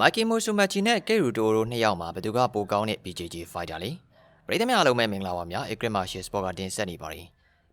မိုက်ကီမိုဆူမချီနဲ့ကေရူတိုတို့နှစ်ယောက်မှာဘယ်သူကပိုကောင်းတဲ့ BJJ fighter လဲပရိသတ်များအားလုံးပဲမင်္ဂလာပါများ Agri Martial Sport ကတင်ဆက်နေပါတယ်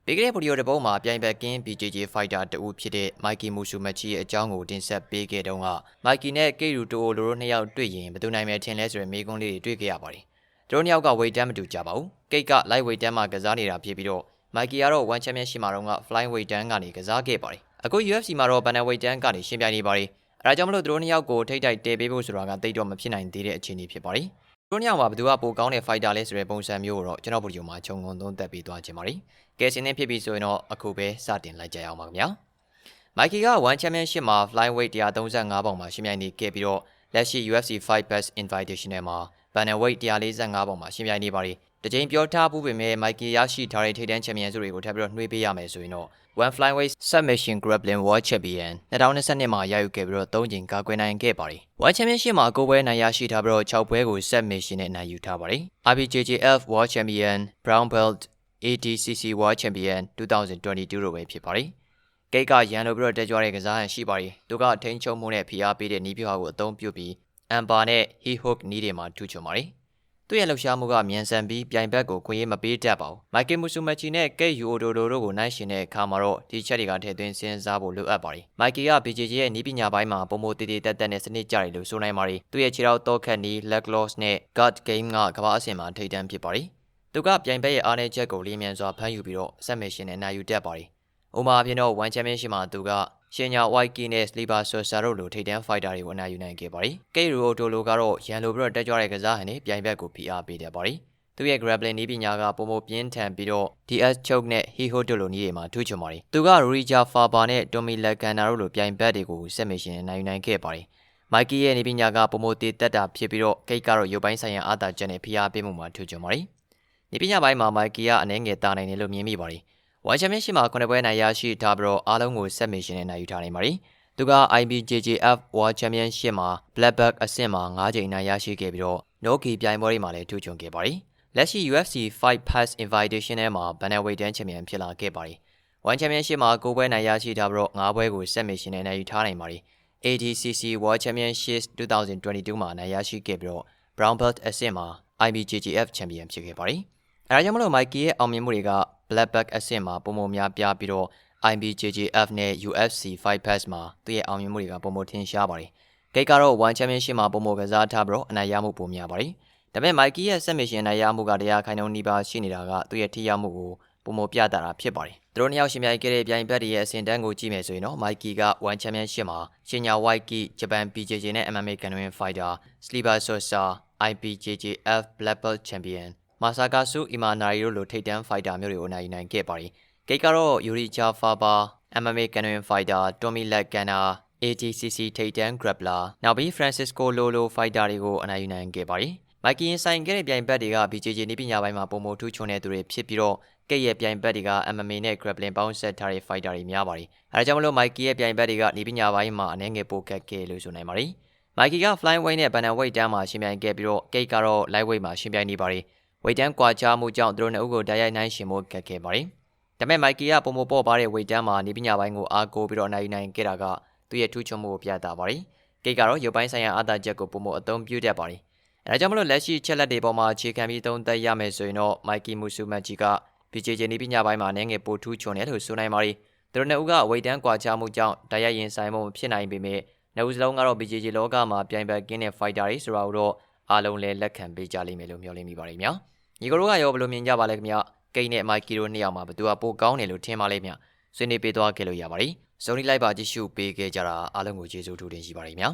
ပြီးခဲ့တဲ့ဗီဒီယိုတစ်ပုဒ်မှာပြိုင်ဘက်ကင်း BJJ fighter တဦးဖြစ်တဲ့မိုက်ကီမိုဆူမချီရဲ့အကြောင်းကိုတင်ဆက်ပေးခဲ့တုန်းကမိုက်ကီနဲ့ကေရူတိုတို့နှစ်ယောက်တွေ့ရင်ဘယ်သူနိုင်မယ်ထင်လဲဆိုတဲ့မေးခွန်းလေးတွေတွေ့ခဲ့ရပါတယ်သူတို့နှစ်ယောက်က weight တန်းမတူကြပါဘူးကိတ်က light weight တန်းမှာကစားနေတာဖြစ်ပြီးတော့မိုက်ကီကတော့ one championship မှာတော့က flying weight တန်းကနေကစားခဲ့ပါတယ်အခု UFC မှာတော့ banner weight တန်းကနေရှင်ပြိုင်နေပါတယ် အဲဒါကြောင့်မလို့သူတို့နှစ်ယောက်ကိုထိတ်တိုက်တဲပေးဖို့ဆိုတာကတိတ်တော့မဖြစ်နိုင်သေးတဲ့အခြေအနေဖြစ်ပါတယ်။သူတို့နှစ်ယောက်မှာဘယ်သူကပိုကောင်းတဲ့ fighter လဲဆိုတဲ့ပုံစံမျိုးကိုတော့ကျွန်တော်ဗီဒီယိုမှာခြုံငုံသုံးသပ်ပေးသွားခြင်းပါတယ်။ကဲစင်းနေဖြစ်ပြီဆိုရင်တော့အခုပဲစတင်လိုက်ကြရအောင်ပါခင်ဗျာ။မိုက်ကီက1 championship မှာ flyweight 135ပေါင်မှာရှင်ပြိုင်နေခဲ့ပြီးတော့လက်ရှိ UFC Fight Pass Invitational မှာ bantamweight 145ပေါင်မှာရှင်ပြိုင်နေပါတယ်။တကြိမ်ပြောထားပူးပေမဲ့မိုက်ကီရရှိထားတဲ့ထိပ်တန်းချန်ပီယံစုတွေကိုထပ်ပြီးတော့နှွေးပေးရမယ်ဆိုရင်တော့ One Flyweight Submission Grappling World Champion 2022မှာရယူခဲ့ပြီးတော့၃ကြိမ်ကာကွယ်နိုင်ခဲ့ပါတယ်။ World Championship မှာကိုယ်ပွဲနိုင်ရရှိထားပြီးတော့6ပွဲကို Submission နဲ့နိုင်ယူထားပါတယ်။ IBJJF World Champion Brown Belt ADCC World Champion 2022တို့ပဲဖြစ်ပါတယ်။ဂိတ်ကရန်လိုပြီးတော့တက်ကြွတဲ့ကစားဟန်ရှိပါတယ်။သူကထိန်းချုပ်မှုနဲ့ဖိအားပေးတဲ့နီးပြဟာကိုအသုံးပြုပြီး Amber နဲ့ He Hook နီးတွေမှာထူးချွန်ပါတယ်။သူ့ရဲ့လှုပ်ရှားမှုကမြန်ဆန်ပြီးပြိုင်ဘက်ကိုခွင့်ရမပေးတတ်ပါဘူး။မိုက်ကယ်မူဆူမချီနဲ့ကဲယူအိုဒိုဒိုတို့ကိုနိုင်ရှင်တဲ့အခါမှာတော့ဒီချက်တွေကထည့်သွင်းစဉ်းစားဖို့လိုအပ်ပါတယ်။မိုက်ကီက BJJ ရဲ့နီးပညာပိုင်းမှာပုံမတည်တည်တက်တက်နဲ့စနစ်ကြတယ်လို့ဆိုနိုင်ပါတယ်။သူ့ရဲ့ခြေထောက်တော့ခတ်နီး leg loss နဲ့ guard game ကကမ္ဘာအဆင့်မှာထိပ်တန်းဖြစ်ပါတယ်။သူကပြိုင်ဘက်ရဲ့အားနည်းချက်ကိုလျင်မြန်စွာဖမ်းယူပြီးတော့ submission နဲ့နိုင်ယူတတ်ပါတယ်။ဥပမာအဖြစ်တော့ one championship မှာသူက ရှင်ညာ White Key နဲ့ Sleeper Sorcerer တို့လိုထိပ်တန်း fighter တွေကိုအနိုင်ယူနိုင်ခဲ့ပါတယ်။ Kei Ruoto လိုကတော့ရန်လိုပြီးတော့တက်ကြွတဲ့ကစားဟန်နဲ့ပြိုင်ဘက်ကိုဖိအားပေးတတ်ပါတယ်။သူရဲ့ grappling နည်းပညာကပုံမပြင်းထန်ပြီးတော့ DS choke နဲ့ Hiho တို့လိုနည်းတွေမှာထူးချွန်ပါတယ်။သူက Rija Faber နဲ့ Tommy Lagana တို့လိုပြိုင်ဘက်တွေကို submission နဲ့နိုင်ယူနိုင်ခဲ့ပါတယ်။မိုက်ကီရဲ့နည်းပညာကပုံမတည်တက်တာဖြစ်ပြီးတော့ကိတ်ကတော့ရုပ်ပိုင်းဆိုင်ရာအားသာချက်နဲ့ဖိအားပေးမှုမှာထူးချွန်ပါတယ်။နည်းပညာပိုင်းမှာမိုက်ကီကအနှဲငယ်တာနိုင်တယ်လို့မြင်မိပါတယ်။ ဝမ်ချန်ပီယံရှစ်မှာ9ပွဲနိုင်ရရှိထားပြီးတော့အားလုံးကိုဆက်မရှင်နဲ့နိုင်ယူထားနိုင်ပါတယ်။သူက IBJJF World Championship မှာ Black Belt အဆင့်မှာ9ကြိမ်နိုင်ရရှိခဲ့ပြီးတော့ Noki ပြိုင်ပွဲတွေမှာလည်းထူးချွန်ခဲ့ပါတယ်။လက်ရှိ UFC Fight Pass Invitation ထဲမှာ Bantamweight တန်းချန်ပီယံဖြစ်လာခဲ့ပါတယ်။ One Championship မှာ9ပွဲနိုင်ရရှိထားပြီးတော့9ပွဲကိုဆက်မရှင်နဲ့နိုင်ယူထားနိုင်ပါတယ်။ ADCC World Championship 2022မှာနိုင်ရရှိခဲ့ပြီးတော့ Brown Belt အဆင့်မှာ IBJJF ချန်ပီယံဖြစ်ခဲ့ပါတယ်။ အဲဒါကြောင့်မလို့ Mikey ရဲ့အောင်မြင်မှုတွေက Black Belt အဆင့်မှာပုံမများပြားပြီးတော့ IBJJF နဲ့ UFC Fight Pass မှာသူ့ရဲ့အောင်မြင်မှုတွေကပုံမထင်ရှားပါတယ်။ဂိတ်ကတော့ One Championship မှာပုံမကစားထားပြီးတော့အနိုင်ရမှုပုံများပါတယ်။ဒါပေမဲ့ Mikey ရဲ့ submission အနိုင်ရမှုကတရားခိုင်နှုန်းနှီးပါရှိနေတာကသူ့ရဲ့ထိရောက်မှုကိုပုံမပြတာတာဖြစ်ပါတယ်။သူတို့နှစ်ယောက်ရှင်ပြိုင်ခဲ့တဲ့ပြိုင်ဘက်တွေရဲ့အဆင့်တန်းကိုကြည့်မယ်ဆိုရင်တော့ Mikey က One Championship မှာရှင်ညာ White Key Japan BJJ နဲ့ MMA Canadian Fighter Sleeper Sosa IBJJF Black Belt Champion မာဆာကာဆူအီမာနာရီတို့လိုထိပ်တန်းဖိုက်တာမျိုးတွေကိုနိုင်နိုင်ခဲ့ပါတယ်။ဂိတ်ကတော့ယူရီချာဖာဘာ MMA Canadian Fighter Tommy Lagana ATCC ထိပ်တန်း grappler နောက်ပြီး Francisco Lolo Fighter တွေကိုအနိုင်ယူနိုင်ခဲ့ပါတယ်။မိုက်ကီရင်ဆိုင်ခဲ့တဲ့ပြိုင်ဘက်တွေက BJJ နည်းပညာပိုင်းမှာပုံမထူးချွန်တဲ့သူတွေဖြစ်ပြီးတော့ကဲ့ရဲ့ပြိုင်ဘက်တွေက MMA နဲ့ grappling ပေါင်းဆက်ထားတဲ့ fighter တွေများပါတယ်။အဲဒါကြောင့်မလို့မိုက်ကီရဲ့ပြိုင်ဘက်တွေကနည်းပညာပိုင်းမှာအနည်းငယ်ပိုခက်ခဲလို့ဆိုနိုင်ပါတယ်။မိုက်ကီက flying weight နဲ့ bantamweight တန်းမှာရှင်ပြိုင်ခဲ့ပြီးတော့ကိတ်ကတော့ lightweight မှာရှင်ပြိုင်နေပါတယ်။ ဝိတ်တန်းကွာခြားမှုကြောင့်သူတို့နှစ်ဦးကိုတိုက်ရိုက်နိုင်ရှင်မှုခက်ခဲပါတယ်။ဒါပေမဲ့မိုက်ကီကပုံမပေါ်ပါတဲ့ဝိတ်တန်းမှာနေပညာပိုင်းကိုအားကိုးပြီးတော့နိုင်နိုင်ခဲ့တာကသူ့ရဲ့ထူးချွန်မှုကိုပြသပါတယ်။ကိတ်ကတော့ရုပ်ပိုင်းဆိုင်ရာအားသာချက်ကိုပုံမအသုံးပြုတတ်ပါတယ်။အဲဒါကြောင့်မလို့လက်ရှိချက်လက်တွေပေါ်မှာအခြေခံပြီးသုံးသပ်ရမယ်ဆိုရင်တော့မိုက်ကီမူဆူမတ်ဂျီက BJJ နေပညာပိုင်းမှာနိုင်ငံပိုထူးချွန်တယ်လို့ဆိုနိုင်ပါတယ်။သူတို့နှစ်ဦးကဝိတ်တန်းကွာခြားမှုကြောင့်တိုက်ရိုက်ရင်ဆိုင်မှုမဖြစ်နိုင်ပေမဲ့နှစ်ဦးစလုံးကတော့ BJJ လောကမှာပြိုင်ဘက်ကင်းတဲ့ fighter တွေဆိုတာတော့အားလုံးလည်းလက်ခံပေးကြလိမ့်မယ်လို့မျှော်လင့်မိပါတယ်ဗျာ။ ညီကတို့ကရောဘယ်လိုမြင်ကြပါလဲခင်ဗျကိန်းနဲ့မိုက်ကီတို့နှစ်ယောက်မှာဘယ်သူကပိုကောင်းတယ်လို့ထင်ပါလဲဗျဆွေးနွေးပေးသွားခဲ့လို့ရပါတယ်စုံနီးလိုက်ပါကြည့်ရှုပေးခဲ့ကြတာအားလုံးကိုကျေးဇူးထူးတင်ရှိပါတယ်ဗျာ